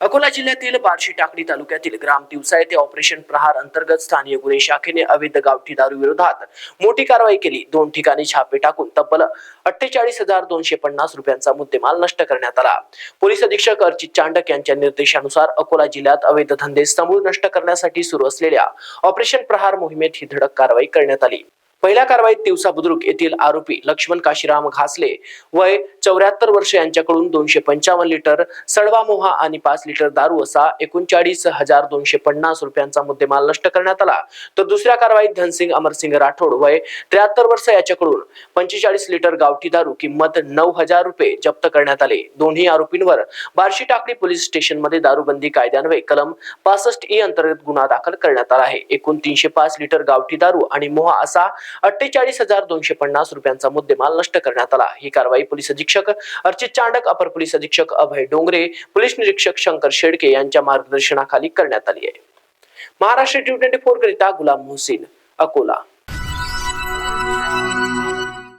अकोला जिल्ह्यातील बार्शी टाकडी तालुक्यातील ग्राम दिवसा येथे ऑपरेशन प्रहार अंतर्गत स्थानीय गुन्हे शाखेने अवैध गावठी दारू विरोधात मोठी कारवाई केली. दोन ठिकाणी छापे टाकून तब्बल अठ्ठेचाळीस हजार दोनशे पन्नास रुपयांचा मुद्देमाल नष्ट करण्यात आला. पोलीस अधीक्षक अर्चित चांडक यांच्या निर्देशानुसार अकोला जिल्ह्यात अवैध धंदे समूळ नष्ट करण्यासाठी सुरू असलेल्या ऑपरेशन प्रहार मोहिमेत ही धडक कारवाई करण्यात आली. पहिल्या कारवाईत तिवसा बुद्रुक येथील आरोपी लक्ष्मण काशीराम घासले. वय चौऱ्याहत्तर वर्ष. यांच्याकडून दोनशे पंचावन्न लिटर सडवा मोहा आणि पाच लिटर दारू असा एकोणचाळीस हजार दोनशे पन्नास रुपयांचा मुद्देमाल नष्ट करण्यात आला. तर दुसऱ्या कारवाईत धनसिंग अमरसिंग राठोड वय त्र्याहत्तर वर्ष याच्याकडून पंचेचाळीस लिटर गावठी दारू किंमत नऊ हजार रुपये जप्त करण्यात आले. दोन्ही आरोपींवर बार्शी टाकडी पोलीस स्टेशनमध्ये दारूबंदी कायद्यान्वये कलम पासष्ट ई अंतर्गत गुन्हा दाखल करण्यात आला आहे. एकूण तीनशे पाच लिटर गावठी दारू आणि मोहा असा अठ्ठेचाळीस हजार दोनशे पन्नास रुपयांचा मुद्देमाल नष्ट करण्यात आला. ही कारवाई पोलीस अधीक्षक अर्चित चांडक अपर पोलीस अधीक्षक अभय डोंगरे पोलीस निरीक्षक शंकर शेडके यांच्या मार्गदर्शनाखाली करण्यात आली आहे. महाराष्ट्र टी ट्वेंटी फोर करिता गुलाम मोहसिन अकोला.